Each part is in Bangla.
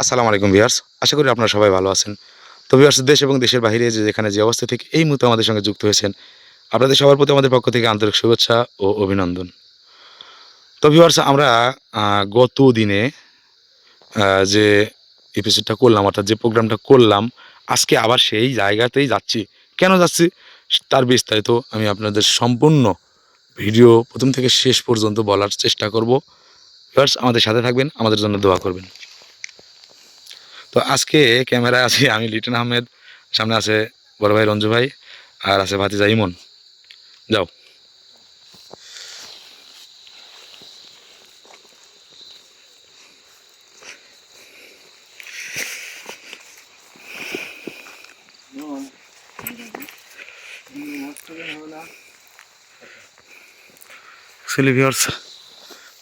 আসসালামু আলাইকুম ভিউয়ার্স আশা করি আপনারা সবাই ভালো আছেন। তো ভিউয়ার্স দেশ এবং দেশের বাইরে যে যেখানে যে অবস্থা থেকে এই মুহূর্তে আমাদের সঙ্গে যুক্ত হয়েছেন আপনাদের সবার প্রতি আমাদের পক্ষ থেকে আন্তরিক শুভেচ্ছা ও অভিনন্দন। তো ভিউয়ার্স আমরা গত দিনে যে এপিসোডটা করলাম, অর্থাৎ যে প্রোগ্রামটা করলাম, আজকে আবার সেই জায়গাতেই যাচ্ছি। কেন যাচ্ছি? তার বিস্তারিত আমি আপনাদের সম্পূর্ণ ভিডিও প্রথম থেকে শেষ পর্যন্ত বলার চেষ্টা করব। ভিউয়ার্স আমাদের সাথে থাকবেন, আমাদের জন্য দোয়া করবেন। তো আজকে ক্যামেরায় আছি আমি লিটন আহমেদ, সামনে আছে বড় ভাই রঞ্জু ভাই, আর আছে ভাতিজা ইমন। যাও।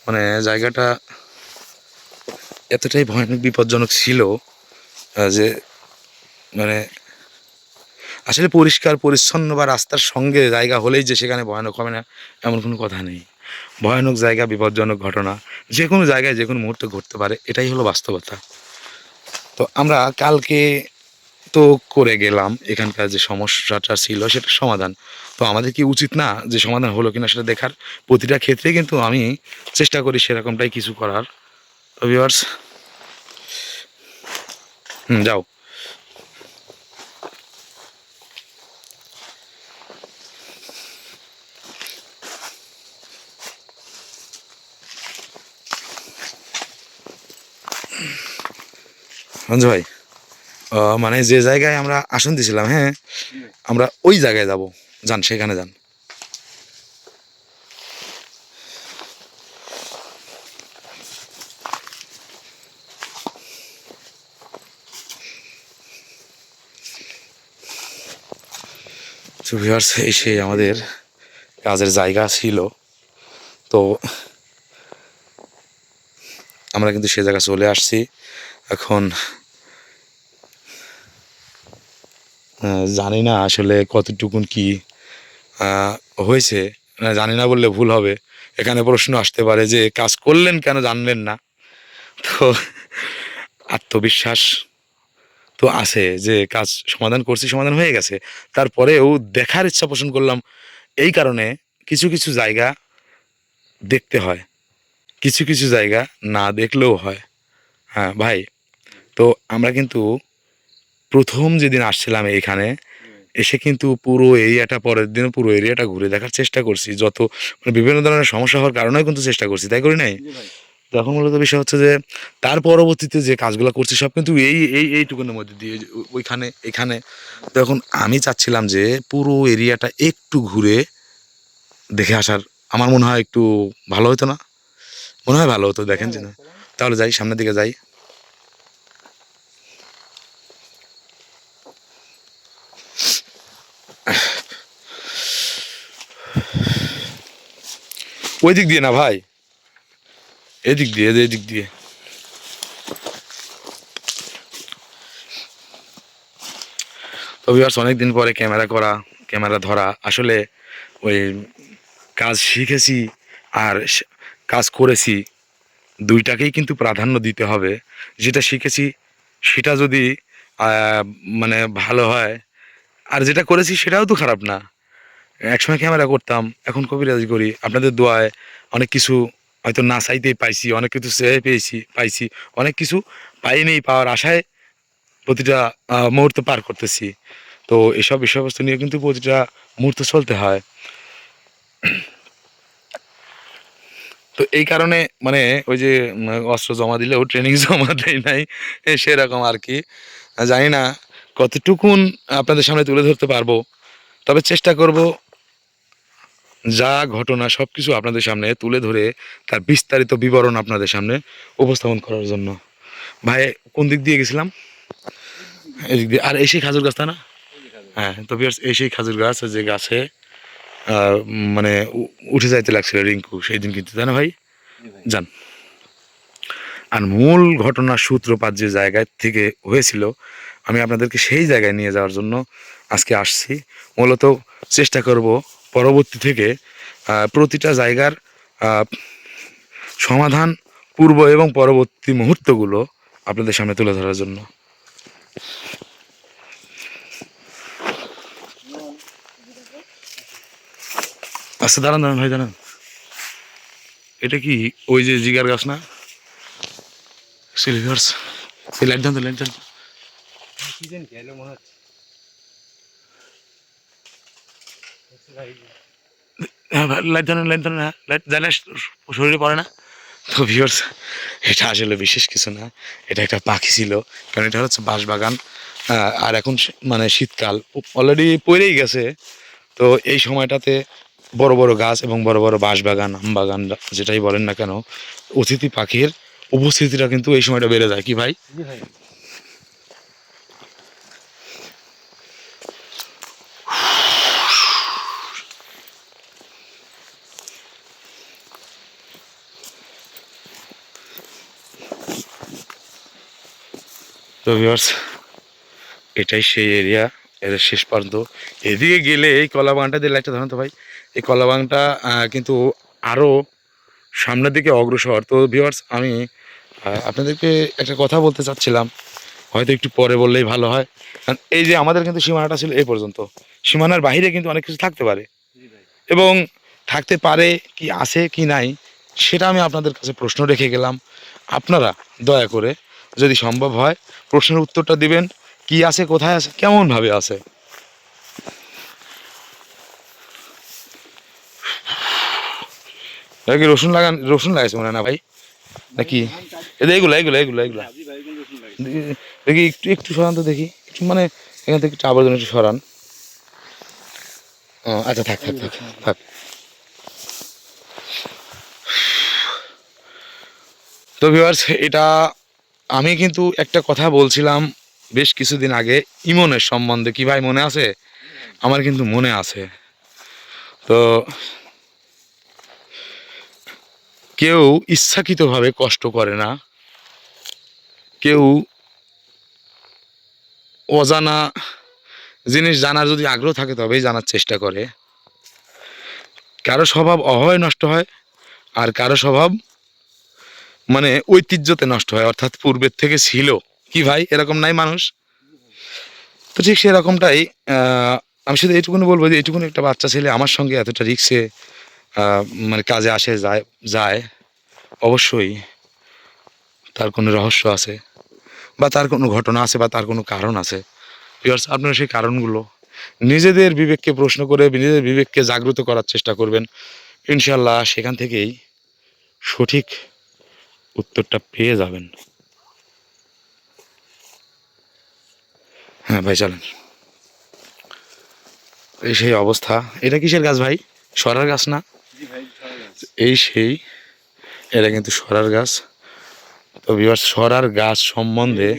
মানে জায়গাটা এতটাই ভয়ানক, বিপজ্জনক ছিল যে মানে আসলে পরিষ্কার, পরিচ্ছন্ন বা রাস্তার সঙ্গে জায়গা হলেই যে সেখানে ভয়ানক হবে না, এমন কোনো কথা নেই। ভয়ানক জায়গা, বিপজ্জনক ঘটনা, যে কোনো জায়গায় যে কোনো মুহূর্তে ঘটতে পারে, এটাই হলো বাস্তবতা। তো আমরা কালকে তো করে গেলাম, এখানকার যে সমস্যাটা ছিল সেটা সমাধান। তো আমাদের কি উচিত না যে সমাধান হলো কিনা সেটা দেখার? প্রতিটা ক্ষেত্রে কিন্তু আমি চেষ্টা করি সেরকমটাই কিছু করার। তো ভিউয়ার্স হুম, যাও। রঞ্জু ভাই মানে যে জায়গায় আমরা আসন দিছিলাম হ্যাঁ আমরা ওই জায়গায় যাব। যান, সেখানে যান। ভিউয়ার্স এসে আমাদের কাজের জায়গা ছিল। তো আমরা কিন্তু সে জায়গা চলে আসছি। এখন জানি না আসলে কতটুকুন কি হয়েছে। জানি না বললে ভুল হবে। এখানে প্রশ্ন আসতে পারে যে, কাজ করলেন কেন জানলেন না? তো আত্মবিশ্বাস তো আছে যে কাজ সমাধান করছি, সমাধান হয়ে গেছে। তারপরেও দেখার ইচ্ছা পোষণ করলাম। এই কারণে কিছু কিছু জায়গা দেখতে হয়। কিছু কিছু জায়গা না দেখলেও হয়। হ্যাঁ ভাই, তো আমরা কিন্তু প্রথম যেদিন আসছিলাম এইখানে এসে কিন্তু পুরো এরিয়াটা পরের দিন পুরো এরিয়াটা ঘুরে দেখার চেষ্টা করছি। যত মানে বিভিন্ন ধরনের সমস্যা হওয়ার কারণেও কিন্তু চেষ্টা করছি, তাই করি নাই? তখন মূলত বিষয় হচ্ছে যে, তার পরবর্তীতে যে কাজগুলো করছি, সব কিন্তু এই এই, এইটুকুনের মধ্যে দিয়ে ওইখানে, এখানে। তখন আমি চাচ্ছিলাম যে, পুরো এরিয়াটা একটু ঘুরে দেখে আসার। আমার মনে হয় একটু ভালো হতো না। মনে হয় ভালো হতো, দেখেন যে না। তাহলে যাই, সামনের দিকে যাই। ওই দিক দিয়ে না ভাই? এদিক দিয়ে এদিক দিয়ে তো ভিউয়ার্স অনেক দিন পরে ক্যামেরা করা, ক্যামেরা ধরা, আসলে ওই কাজ শিখেছি আর কাজ করেছি, দুইটাকেই কিন্তু প্রাধান্য দিতে হবে। যেটা শিখেছি সেটা যদি মানে ভালো হয়, আর যেটা করেছি সেটাও তো খারাপ না। একসময় ক্যামেরা করতাম, এখন কবিরাজি করি, আপনাদের দোয়ায় অনেক কিছু হয়তো না চাইতেই পাইছি, অনেক কিছু চেয়ে পেয়েছি, পাইছি। অনেক কিছু পাইনি, পাওয়ার আশায় প্রতিটা মুহূর্ত পার করতেছি। তো এসব বিষয়বস্তু নিয়ে কিন্তু প্রতিটা মুহূর্ত চলতে হয়। তো এই কারণে মানে ওই যে অস্ত্র জমা দিলেও ট্রেনিং জমা দেয় নাই সেরকম আর কি। জানি না কতটুকুন আপনাদের সামনে তুলে ধরতে পারব, তবে চেষ্টা করব যা ঘটনা সব কিছু আপনাদের সামনে তুলে ধরে তার বিস্তারিত বিবরণ আপনাদের সামনে উপস্থাপন করার জন্য। ভাই, কোন দিক দিয়ে গেছিলাম? এদিক দিয়ে আর এই সেই খাজুর গাছটা না? হ্যাঁ তো এই সেই খাজুর গাছ যে গাছে মানে উঠে যাইতে লাগছিল রিঙ্কু, সেই দিন কিন্তু, তাই না ভাই? যান। আর মূল ঘটনার সূত্রপাত যে জায়গায় থেকে হয়েছিল, আমি আপনাদেরকে সেই জায়গায় নিয়ে যাওয়ার জন্য আজকে আসছি। মূলত চেষ্টা করব পরবর্তী থেকে প্রতিটা জায়গার সমাধান, পূর্ব এবং পরবর্তী মুহূর্তগুলো আপনাদের সামনে তুলে ধরার জন্য। আচ্ছা দাঁড়ান দাঁড়ান, ভাই, দাঁড়ান। এটা কি ওই যে জিগার গাছ না? সিলভার্স লাইট দান লাইট দান মনে হচ্ছে দেখছ ভাই? হ্যাঁ লাইট লাইট হ্যাঁ লাইট শরীরে পড়ে না? তো ভিউয়ার্স এটা আসলে বিশেষ কিছু না এটা একটা পাখি ছিল কারণ এটা হচ্ছে বাঁশবাগান আর এখন মানে শীতকাল অলরেডি পড়েই গেছে তো এই সময়টাতে বড় বড় গাছ এবং বড় বড় বাঁশবাগান আম বাগান যেটাই বলেন না কেন অতিথি পাখির উপস্থিতিটা কিন্তু এই সময়টা বেড়ে যায় কি ভাই। তো ভিউয়ার্স এটাই সেই এরিয়া এর শেষ পর্যন্ত। এদিকে গেলে এই কলা বাগানটা দিয়ে লাইটটা ধরেন তো ভাই, এই কলা বাগানটা কিন্তু আরও সামনের দিকে অগ্রসর। তো ভিউয়ার্স আমি আপনাদেরকে একটা কথা বলতে চাচ্ছিলাম, হয়তো একটু পরে বললেই ভালো হয়। কারণ এই যে আমাদের কিন্তু সীমানাটা ছিল এই পর্যন্ত। সীমানার বাইরে কিন্তু অনেক কিছু থাকতে পারে। এবং থাকতে পারে কি আছে কি নাই, সেটা আমি আপনাদের কাছে প্রশ্ন রেখে গেলাম। আপনারা দয়া করে যদি সম্ভব হয়, প্রশ্নের উত্তরটা দিবেন। কি আছে, কোথায় আছে, কেমনভাবে আছে? রসুন লাগান, রসুন লাগাইছে মনে না ভাই? নাকি? এগুলো এগুলো এগুলো এগুলো। দেখি- একটু একটু সরান তো দেখি। একটু মানে এখান থেকে একটু আবর্জনা একটু সরান। আচ্ছা থাক থাক থাক থাক। তো ভিউয়ার্স এটা আমি কিন্তু একটা কথা বলছিলাম বেশ কিছুদিন আগে, ইমনের সম্বন্ধে। কি ভাই, মনে আছে? আমার কিন্তু মনে আছে। তো কেউ ইচ্ছাকৃতভাবে কষ্ট করে না। কেউ অজানা জিনিস জানার যদি আগ্রহ থাকে, তবেই জানার চেষ্টা করে। কারও স্বভাব অহয় নষ্ট হয়, আর কারও স্বভাব মানে ঐতিহ্যতে নষ্ট হয়, অর্থাৎ পূর্বের থেকে ছিল। কি ভাই? এরকম নাই মানুষ? তো ঠিক সেরকমটাই আমি শুধু এইটুকুনি বলব যে এইটুকুনি একটা বাচ্চা ছেলে আমার সঙ্গে এতটা রিক্সে মানে কাজে আসে, যায় যায়, অবশ্যই তার কোনো রহস্য আছে বা তার কোনো ঘটনা আছে বা তার কোনো কারণ আছে। ভিউয়ার্স আপনারা সেই কারণগুলো নিজেদের বিবেককে প্রশ্ন করে, নিজেদের বিবেককে জাগ্রত করার চেষ্টা করবেন। ইনশাল্লাহ সেখান থেকেই সঠিক উত্তরটা পেয়ে যাবেন। হ্যাঁ ভাই, চলেন। এই সেই অবস্থা। এটা কিসের গাছ ভাই? সরার গাছ না? এই সেই, এটা কিন্তু সরার গাছ। তো বিবার সরার গাছ সম্বন্ধে,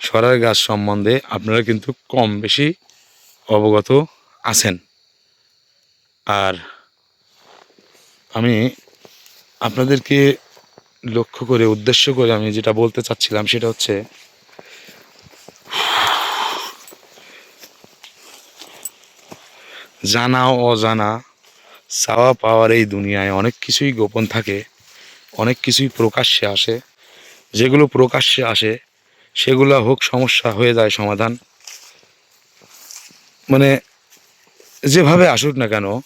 সরার গাছ সম্বন্ধে আপনারা কিন্তু কম বেশি অবগত আছেন। আর আমি আপনাদেরকে লক্ষ্য করে, উদ্দেশ্য করে আমি যেটা বলতে চাচ্ছিলাম সেটা হচ্ছে, জানা অজানা, চাওয়া পাওয়ার এই দুনিয়ায় অনেক কিছুই গোপন থাকে, অনেক কিছুই প্রকাশ্যে আসে। যেগুলো প্রকাশ্যে আসে, সেগুলো হোক সমস্যা হয়ে যায় সমাধান। মানে যেভাবে আসুক না কেন,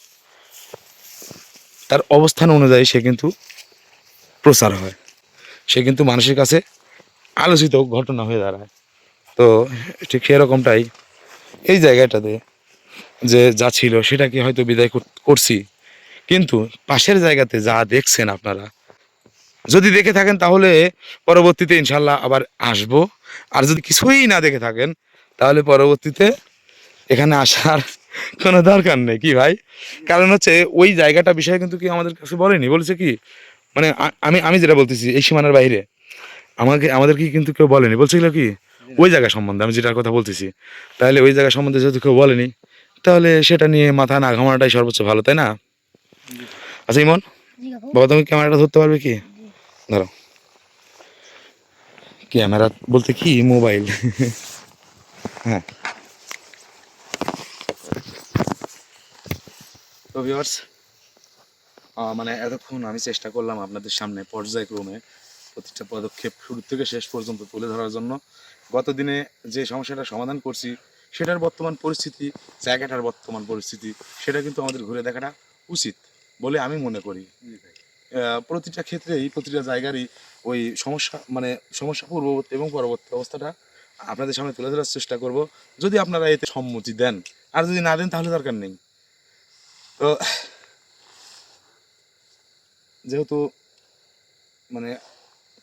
তার অবস্থান অনুযায়ী সে কিন্তু প্রচার হয়। সে কিন্তু মানুষের কাছে আলোচিত ঘটনা হয়ে দাঁড়ায়। তো ঠিক সেরকমটাই এই জায়গাটাতে যে যা ছিল সেটাকে হয়তো বিদায় করছি। কিন্তু পাশের জায়গাতে যা দেখছেন আপনারা, যদি দেখে থাকেন তাহলে পরবর্তীতে ইনশাল্লাহ আবার আসব। আর যদি কিছুই না দেখে থাকেন, তাহলে পরবর্তীতে এখানে আসার কোনো দরকার নেই। কি ভাই? কারণ হচ্ছে ওই জায়গাটা বিষয়ে কিন্তু কি আমাদের কাছে বলেনি। বলেছে কি মানে আমি আমি যেটা বলতেছি, এই সীমানার বাইরে, আমাকে, আমাদেরকে কিন্তু কেউ বলেনি। বলছিল কি? ওই জায়গা সম্বন্ধে, আমি যেটার কথা বলতেছি। তাহলে ওই জায়গা সম্বন্ধে যেহেতু কেউ বলেনি, তাহলে সেটা নিয়ে মাথা না ঘামানোটাই সর্বোচ্চ ভালো, তাই না? আচ্ছা ইমন? বাবা, তুমি ক্যামেরাটা ধরতে পারবে কি? ধরো। ক্যামেরা বলতে কি? মোবাইল। হ্যাঁ। তো ভিউয়ার্স মানে এতক্ষণ আমি চেষ্টা করলাম আপনাদের সামনে পর্যায়ক্রমে প্রতিটা পদক্ষেপ শুরু থেকে শেষ পর্যন্ত তুলে ধরার জন্য। গত দিনে যে সমস্যাটা সমাধান করছি সেটার বর্তমান পরিস্থিতি জায়গাটার বর্তমান পরিস্থিতি সেটা কিন্তু আমাদের ঘুরে দেখাটা উচিত বলে আমি মনে করি। প্রতিটা ক্ষেত্রেই প্রতিটা জায়গারই ওই সমস্যা মানে সমস্যা পূর্ববর্তী এবং পরবর্তী অবস্থাটা আপনাদের সামনে তুলে ধরার চেষ্টা করব। যদি আপনারা এতে সম্মতি দেন আর যদি না দেন তাহলে দরকার নেই। তো যেহেতু মানে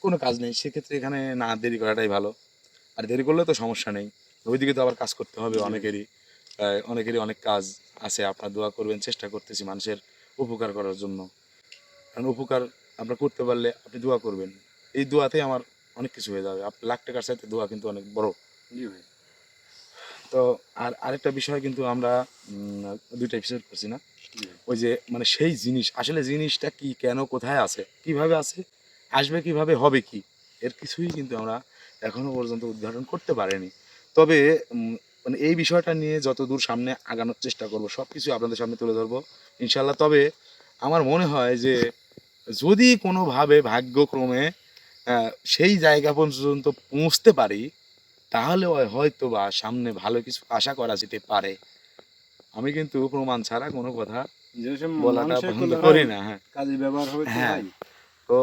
কোনো কাজ নেই সেক্ষেত্রে এখানে না দেরি করাটাই ভালো। আর দেরি করলে তো সমস্যা নেই। ওইদিকে তো আবার কাজ করতে হবে অনেকেরই। অনেকেরই অনেক কাজ আছে। আপনার দোয়া করবেন চেষ্টা করতেছি মানুষের উপকার করার জন্য। কারণ উপকার আমরা করতে পারলে আপনি দোয়া করবেন। এই দোয়াতেই আমার অনেক কিছু হয়ে যাবে। আপনি লাখ টাকার সাথে দোয়া কিন্তু অনেক বড়। জি ভাই। তো আর আরেকটা বিষয় কিন্তু আমরা দুইটা এপিসোড করছি না। ওই যে মানে সেই জিনিস আসলে জিনিসটা কি কেন কোথায় আছে কীভাবে আছে আসবে কীভাবে হবে কি এর কিছুই কিন্তু আমরা এখনও পর্যন্ত উদ্ঘাটন করতে পারিনি। তবে মানে এই বিষয়টা নিয়ে যতদূর সামনে আগানোর চেষ্টা করব সব কিছু আপনাদের সামনে তুলে ধরবো ইনশাল্লাহ তবে আমার মনে হয় যে যদি কোনোভাবে ভাগ্যক্রমে সেই জায়গা পর্যন্ত পৌঁছতে পারি তাহলে হয়- হয়তো বা সামনে ভালো কিছু আশা করা যেতে পারে। আমি কিন্তু প্রমাণ ছাড়া কোনো কথা বলাটা করি না হ্যাঁ। কাজে ব্যবহার হবে হ্যাঁ। তো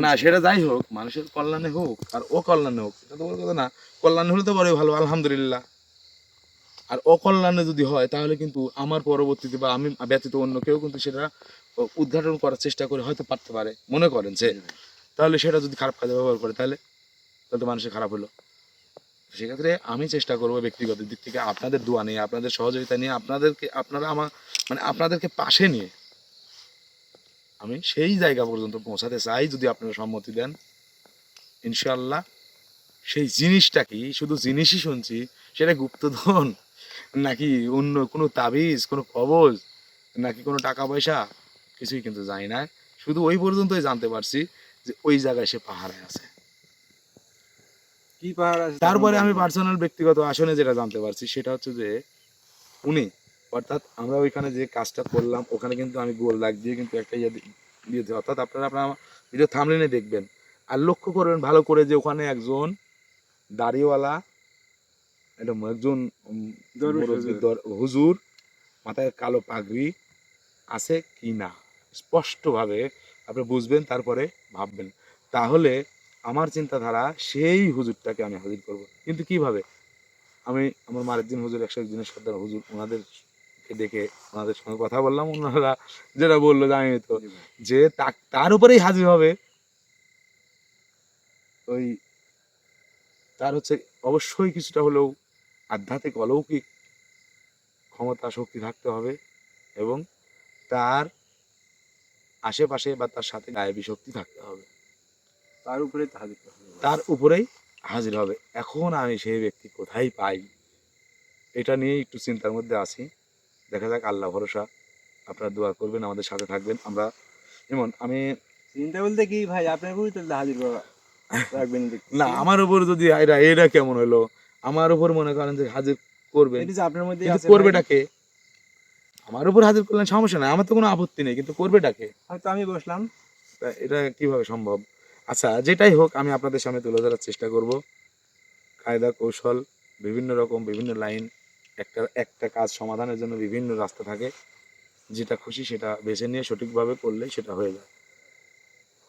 না সেটা যাই হোক মানুষের কল্যাণে হোক আর ও কল্যাণে হোক এটা তো বড় কথা না। কল্যাণে হলে তো বড়ই ভালো আলহামদুলিল্লাহ। আর অকল্যাণে যদি হয় তাহলে কিন্তু আমার পরবর্তীতে বা আমি ব্যতীত অন্য কেউ কিন্তু সেটা উদ্ঘাটন করার চেষ্টা করে হয়তো পারতে পারে। মনে করেন যে তাহলে সেটা যদি খারাপ কাজে ব্যবহার করে তাহলে তাহলে মানুষের খারাপ হলো। সেক্ষেত্রে আমি চেষ্টা করব ব্যক্তিগত দিক থেকে আপনাদের দোয়া নিয়ে, আপনাদের সহযোগিতা নিয়ে, আপনাদেরকে, আপনারা আমার মানে আপনাদেরকে পাশে নিয়ে আমি সেই জায়গা পর্যন্ত পৌঁছাতে চাই যদি আপনারা সম্মতি দেন। ইনশাল্লাহ সেই জিনিসটা কি? শুধু জিনিসই শুনছি, সেটা গুপ্তধন নাকি অন্য কোনো তাবিজ, কোনো কবজ নাকি কোনো টাকা পয়সা কিছুই কিন্তু জানি না। শুধু ওই পর্যন্তই জানতে পারছি যে ওই জায়গায় সে পাহাড়ে আছে। কি পাহাড় আছে তারপরে আমি পার্সোনাল ব্যক্তিগত আসনে যেটা জানতে পারছি সেটা হচ্ছে যে উনি অর্থাৎ আমরা ওইখানে যে কাজটা করলাম ওখানে কিন্তু আমি গোল দাগ দিয়ে কিন্তু একটা ইয়ে দিয়েছি। অর্থাৎ আপনারা আপনার ভিডিও থামলেনে দেখবেন। আর লক্ষ্য করবেন ভালো করে যে ওখানে একজন দাড়িওয়ালা এটা একজন। হুজুর। মাথায় কালো পাগড়ি আছে কি না স্পষ্টভাবে আপনি বুঝবেন তারপরে ভাববেন। তাহলে আমার চিন্তাধারা সেই হুজুরটাকে আমি হাজির করব। কিন্তু কীভাবে? আমি আমার মারেদ্দিন হুজুর, একশো একদিনের সর্দার হুজুর, ওনাদেরকে দেখে ওনাদের সঙ্গে কথা বললাম, ওনারা যেটা বলল জানি তো। যে তার উপরেই হাজির হবে। ওই তার হচ্ছে অবশ্যই কিছুটা হলেও আধ্যাত্মিক অলৌকিক ক্ষমতা, শক্তি থাকতে হবে এবং তার আশেপাশে বা তার সাথে গায়েবী শক্তি থাকতে হবে। তার উপরে হাজির তার উপরেই হাজির হবে। এখন আমি সেই ব্যক্তি কোথায় পাই? এটা নিয়ে একটু চিন্তার মধ্যে আছি। দেখা যাক আল্লাহ ভরসা। আপনারা দোয়া করবেন আমাদের সাথে থাকবেন। আমরা যেমন আমি চিন্তা বলতে কি ভাই আপনার উপরে তো হাজির রাখবেন না আমার উপর যদি এটা এটা কেমন হলো? আমার উপর মনে করেন যে হাজির করবে এটা যে আপনার মধ্যে আছে করবেটাকে আমার উপর হাজির করলেন সমস্যা নাই আমার তো কোনো আপত্তি নেই কিন্তু করবেটাকে হয়তো আমি বসলাম। এটা কীভাবে সম্ভব? আচ্ছা যেটাই হোক আমি আপনাদের সামনে তুলে ধরার চেষ্টা করব। কায়দা কৌশল বিভিন্ন রকম বিভিন্ন লাইন একটা একটা কাজ সমাধানের জন্য বিভিন্ন রাস্তা থাকে। যেটা খুশি সেটা বেছে নিয়ে সঠিকভাবে করলে সেটা হয়ে যায়।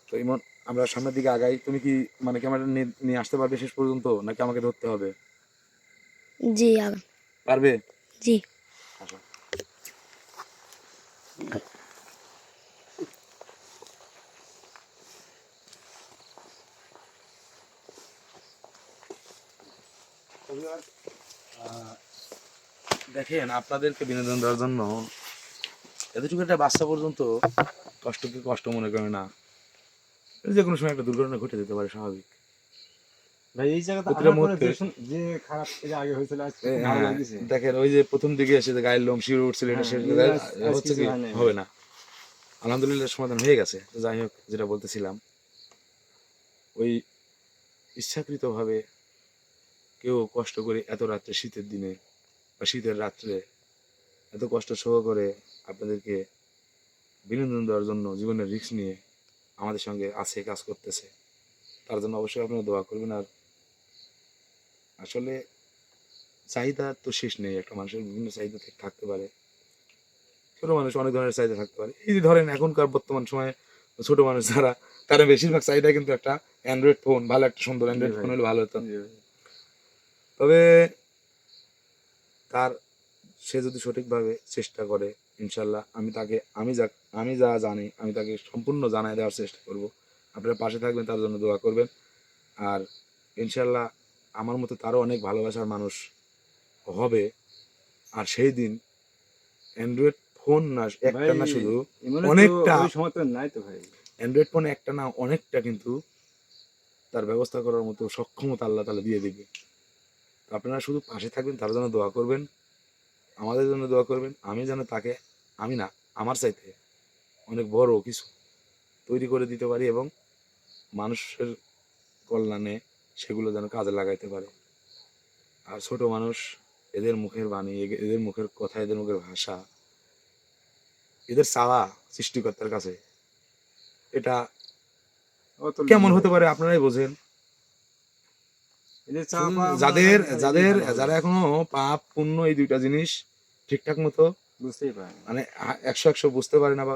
তো ইমন আমরা সামনের দিকে আগাই। তুমি কি মানে ক্যামেরা নিয়ে আসতে পারবে শেষ পর্যন্ত নাকি আমাকে ধরতে হবে? জি পারবে? জি আসো আহ, দেখেন আপনাদেরকে বিনোদন দেওয়ার জন্য এতটুকু একটা বাচ্চা পর্যন্ত কষ্টকে কষ্ট মনে করে না। যে কোনো সময় একটা দুর্ঘটনা ঘটে যেতে পারে স্বাভাবিক। ভাই এই যে খারাপ আগে হয়েছিল হ্যাঁ, দেখেন ওই যে প্রথম দিকে এসে গায়ের লোম শিউরে উঠছিল হ্যাঁ, হচ্ছে কি হবে না। আলহামদুলিল্লাহ সমাধান হয়ে গেছে। যাই হোক যেটা বলতেছিলাম ওই ইচ্ছাকৃতভাবে কেউ কষ্ট করে এত রাত্রে শীতের দিনে বা শীতের রাত্রে এত কষ্ট সহ করে আপনাদেরকে বিনোদন দেওয়ার জন্য জীবনের রিস্ক নিয়ে আমাদের সঙ্গে আছে কাজ করতেছে তার জন্য অবশ্যই আপনারা দোয়া করবেন। আর আসলে চাহিদা তো শেষ নেই একটা মানুষের বিভিন্ন চাহিদা থেকে থাকতে পারে। ছোট মানুষ অনেক ধরনের চাহিদা থাকতে পারে। এই যে ধরেন এখনকার বর্তমান সময়ে ছোট মানুষ যারা তারা বেশিরভাগ চাহিদা কিন্তু একটা অ্যান্ড্রয়েড ফোন ভালো একটা সুন্দর অ্যান্ড্রয়েড ফোন হলে ভালো হতো। তবে তার সে যদি সঠিকভাবে চেষ্টা করে ইনশাল্লাহ আমি তাকে আমি যা আমি যা জানি আমি তাকে সম্পূর্ণ জানাই দেওয়ার চেষ্টা করব। আপনারা পাশে থাকবেন তার জন্য দোয়া করবেন। আর ইনশাল্লাহ আমার মতো তারও অনেক ভালোবাসার মানুষ হবে। আর সেই দিন অ্যান্ড্রয়েড ফোন না একটা না শুধু অনেকটা- নাই তো ভাই। অ্যান্ড্রয়েড ফোন একটা না অনেকটা কিন্তু তার ব্যবস্থা করার মতো সক্ষমতা আল্লাহ তালা দিয়ে দিবে। আপনারা শুধু পাশে থাকবেন তার জন্য দোয়া করবেন আমাদের জন্য দোয়া করবেন আমি যেন তাকে আমি না আমার চাইতে অনেক বড় কিছু তৈরি করে দিতে পারি এবং মানুষের কল্যাণে সেগুলো যেন কাজে লাগাইতে পারে। আর ছোট মানুষ এদের মুখের বাণী এদের মুখের কথা এদের মুখের ভাষা এদের চাওয়া সৃষ্টিকর্তার কাছে এটা কেমন হতে পারে আপনারাই বোঝেন এই যে চা শুধু পাওয়া যাদের যাদের যারা এখনও পাপ পুণ্য এই দুইটা জিনিস ঠিকঠাক মতো বুঝতেই পারে মানে একশো একশো বুঝতে পারে না বা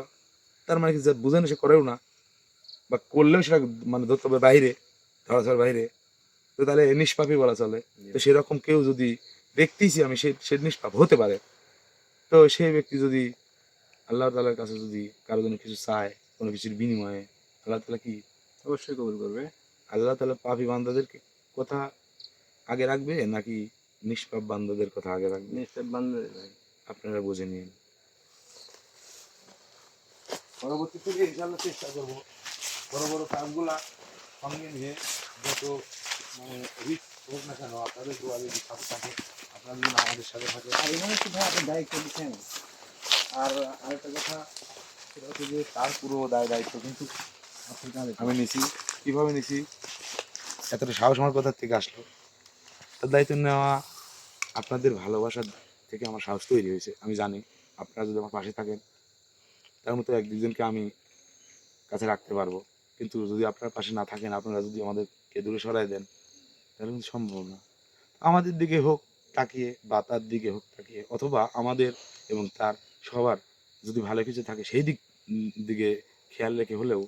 তার মানে কি যা বুঝে না সে করেও না বা করলেও সেটা মানে ধরতে হবে বাইরে ধরাছোঁয়ার বাইরে তো তাহলে নিষ্পাপই বলা চলে। তো সেরকম কেউ যদি দেখতেইছি আমি সে সে নিষ্পাপ হতে পারে তো সেই ব্যক্তি যদি আল্লাহ তালার কাছে যদি কারও জন্য কিছু চায় কোনো কিছুর বিনিময়ে আল্লাহ তালা কি অবশ্যই কবুল করবে। আল্লাহ তালা পাপি বান্দাদেরকে কথা আগে রাখবে নাকি নিষ্পাপ বান্দাদের কথা আগে রাখবে? নিষ্পাপ বান্ধব ভাই আপনারা বুঝে নিন। পরবর্তী থেকে ইনশাল্লাহ চেষ্টা করব বড় বড় কাজগুলা সঙ্গে নিয়ে যত মানে রিস্ক হোক না কেন আপনাদের দোয়া যদি সাথে থাকে আপনারা যদি আমাদের সাথে থাকে আর এখানে একটু ভাই আপনি দায়িত্ব দিচ্ছেন। আর আরেকটা কথা সেটা হচ্ছে যে তার পুরো দায় দায়িত্ব কিন্তু আমি নিছি। কীভাবে নিছি? এতটা সাহস আমার কোথার থেকে আসলো? তার দায়িত্ব নেওয়া, আপনাদের ভালোবাসার থেকে আমার সাহস তৈরি হয়েছে, আমি জানি। আপনারা যদি আমার পাশে থাকেন, তার মতো এক দুজনকে আমি কাছে রাখতে পারব। কিন্তু যদি আপনার পাশে না থাকেন, আপনারা যদি আমাদেরকে দূরে সরাই দেন, তাহলে কিন্তু সম্ভব না। আমাদের দিকে হোক তাকিয়ে বা তার দিকে হোক তাকিয়ে, অথবা আমাদের এবং তার সবার যদি ভালো কিছু থাকে, সেই দিক দিকে খেয়াল রেখে হলেও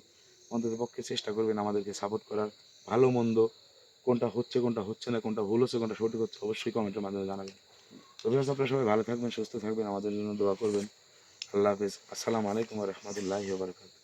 অন্তত পক্ষে চেষ্টা করবেন আমাদেরকে সাপোর্ট করার। ভালো মন্দ, কোনটা হচ্ছে কোনটা হচ্ছে না, কোনটা ভুল হচ্ছে, কোনটা সঠিক হচ্ছে অবশ্যই কমেন্টের মাধ্যমে জানাবেন। তবে আপনারা সবাই ভালো থাকবেন, সুস্থ থাকবেন, আমাদের জন্য দোয়া করবেন। আল্লাহ হাফেজ। আসসালামু আলাইকুম রহমতুল্লাহ বারকাত